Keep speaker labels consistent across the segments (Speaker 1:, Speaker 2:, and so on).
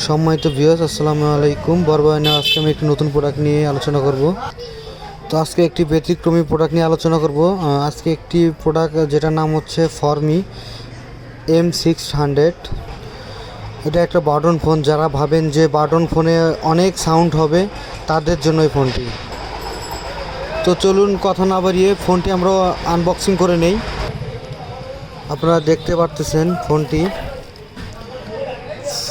Speaker 1: সম্মানিত ভিউয়ার্স আসসালামু আলাইকুম। বরবায়না আজকে আমি একটি নতুন প্রোডাক্ট নিয়ে আলোচনা করব। তো আজকে একটি ব্যতিক্রমী প্রোডাক্ট নিয়ে আলোচনা করব। আজকে একটি প্রোডাক্ট যেটার নাম হচ্ছে ফরমি এম সিক্স হান্ড্রেড এটা একটা বাটন ফোন। যারা ভাবেন যে বাটন ফোনে অনেক সাউন্ড হবে, তাদের জন্য এই ফোনটি। তো চলুন কথা না বাড়িয়ে ফোনটি আমরা আনবক্সিং করে নেই। আপনারা দেখতে পারতেছেন ফোনটি।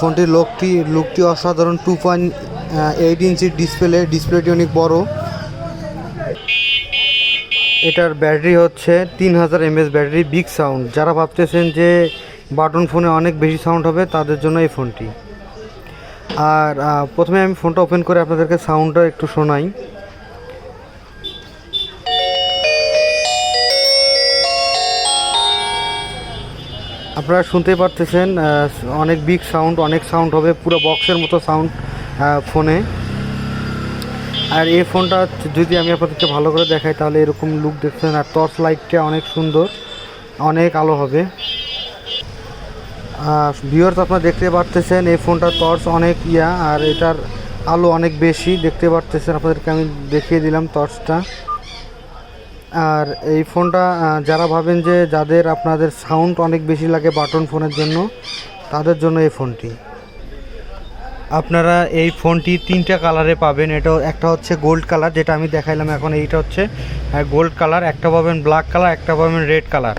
Speaker 1: ফোনটির লোকটি, লুকটি অসাধারণ টু পয়েন্ট এইট ইঞ্চির ডিসপ্লে ডিসপ্লেটি অনেক বড়। এটার ব্যাটারি হচ্ছে তিন হাজার এমএস ব্যাটারি বিগ সাউন্ড যারা ভাবতেছেন যে বাটন ফোনে অনেক বেশি সাউন্ড হবে, তাদের জন্য এই ফোনটি। আর প্রথমে আমি ফোনটা ওপেন করে আপনাদেরকে সাউন্ডটা একটু শোনাই। আপনারা শুনতে পারতেছেন অনেক বিগ সাউন্ড অনেক সাউন্ড হবে, পুরো বক্সের মতো সাউন্ড ফোনে আর এই ফোনটা যদি আমি আপনাদেরকে ভালো করে দেখাই, তাহলে এরকম লুক দেখছেন, আর টর্চ লাইটটা অনেক সুন্দর, অনেক আলো হবে। ভিউয়ার্স আপনারা দেখতে পারতেছেন, এই ফোনটার টর্চ অনেক ইয়া, আর এটার আলো অনেক বেশি, দেখতে পারতেছেন। আপনাদেরকে আমি দেখিয়ে দিলাম টর্চটা আর এই ফোনটা যারা ভাবেন যে যাদের আপনাদের সাউন্ড অনেক বেশি লাগে বাটন ফোনের জন্য, তাদের জন্য এই ফোনটি। আপনারা এই ফোনটি তিনটা কালারে পাবেন। এটা একটা হচ্ছে গোল্ড কালার যেটা আমি দেখাইলাম এখন এইটা হচ্ছে গোল্ড কালার একটা পাবেন ব্ল্যাক কালার একটা পাবেন রেড কালার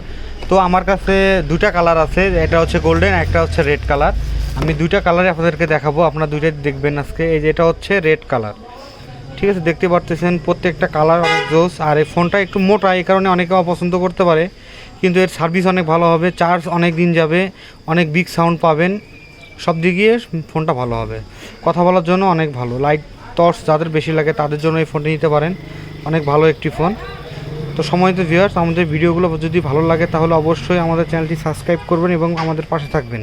Speaker 1: তো আমার কাছে দুটা কালার আছে, এটা হচ্ছে গোল্ডেন একটা হচ্ছে রেড কালার আমি দুইটা কালারে আপনাদেরকে দেখাবো, আপনারা দুইটাই দেখবেন আজকে। এই যে এটা হচ্ছে রেড কালার ঠিক আছে, দেখতে পারতেছেন প্রত্যেকটা কালার অনেক জোস। আর এই ফোনটা একটু মোটা, এই কারণে অনেকে অপছন্দ করতে পারে। কিন্তু এর সার্ভিস অনেক ভালো হবে চার্জ অনেক দিন যাবে, অনেক বিগ সাউন্ড পাবেন। সব দিক ফোনটা ভালো হবে। কথা বলার জন্য অনেক ভালো। লাইট টর্চ যাদের বেশি লাগে তাদের জন্য এই ফোনটি নিতে পারেন। অনেক ভালো একটি ফোন তো সময় তো ভিউয়ার্স আমাদের ভিডিওগুলো যদি ভালো লাগে তাহলে অবশ্যই আমাদের চ্যানেলটি সাবস্ক্রাইব করবেন এবং আমাদের পাশে থাকবেন।